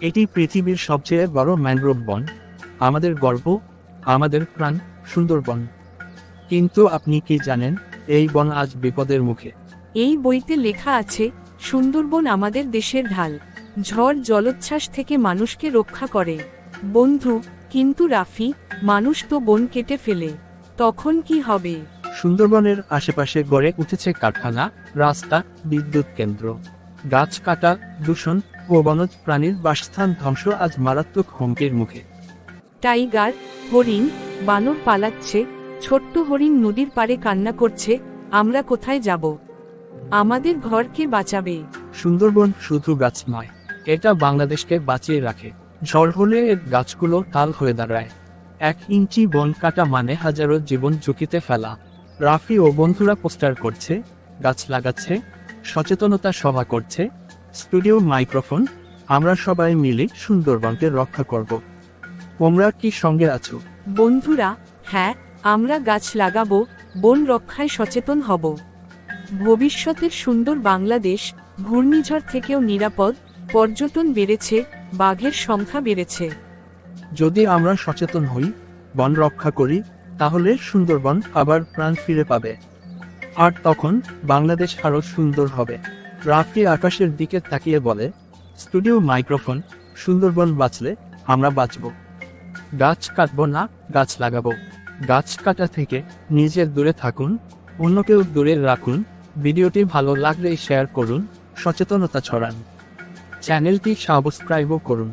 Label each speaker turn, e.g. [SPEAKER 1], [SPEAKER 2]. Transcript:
[SPEAKER 1] এটি পৃথিবীর সবচেয়ে বড় ম্যানগ্রোভ বন। আমাদের গর্ব আমাদের প্রাণ সুন্দরবন কিন্তু আপনি কি জানেন এই বন আজ বিপদের মুখে?
[SPEAKER 2] এই বইতে লেখা আছে সুন্দরবন আমাদের দেশের ঢাল। ঝড় জলোচ্ছ্বাস থেকে মানুষকে রক্ষা করে। বন্ধু কিন্তু রাফি মানুষ তো বন কেটে ফেলে। তখন কি হবে?
[SPEAKER 1] সুন্দরবনের আশেপাশে গড়ে উঠেছে কারখানা রাস্তা বিদ্যুৎ কেন্দ্র। গাছ কাটা দূষণ ও বনজ প্রাণীর বাসস্থান ধ্বংস আজ মারাত্মক হুমকির মুখে।
[SPEAKER 2] টাইগার হরিণ বানর পালাচ্ছে ছোট্ট হরিণ নদীর পাড়ে কান্না করছে আমরা কোথায় যাব? আমাদের ঘরকে বাঁচাবে?
[SPEAKER 1] সুন্দরবন শুধু গাছ নয় এটা বাংলাদেশকে বাঁচিয়ে রাখে। ঝড় হলে এর গাছগুলো তাল হয়ে দাঁড়ায়। এক ইঞ্চি বন কাটা মানে হাজারো জীবন ঝুঁকিতে ফেলা। রাফি ও বন্ধুরা পোস্টার করছে গাছ লাগাচ্ছে সচেতনতা সভা করছে স্টুডিও মাইক্রোফোন। আমরা সবাই মিলে সুন্দরবনকে রক্ষা করব। তোমরা কি সঙ্গে আছো?
[SPEAKER 2] বন্ধুরা হ্যাঁ আমরা গাছ লাগাবো বন রক্ষায় সচেতন হব। ভবিষ্যতের সুন্দর বাংলাদেশ ঘূর্ণিঝড় থেকেও নিরাপদ পর্যটন বেড়েছে বাঘের সংখ্যা বেড়েছে।
[SPEAKER 1] যদি আমরা সচেতন হই বন রক্ষা করি তাহলে সুন্দরবন আবার প্রাণ ফিরে পাবে। আর তখন বাংলাদেশ আরও সুন্দর হবে। রাফি আকাশের দিকে তাকিয়ে বলে, স্টুডিও মাইক্রোফোন, সুন্দরবন বাঁচলে আমরা বাঁচব। গাছ কাটবো না, গাছ লাগাবো। গাছ কাটা থেকে নিজের দূরে থাকুন অন্যকেও দূরে রাখুন। ভিডিওটি ভালো লাগলে শেয়ার করুন, সচেতনতা ছড়ান। চ্যানেলটি সাবস্ক্রাইবও করুন।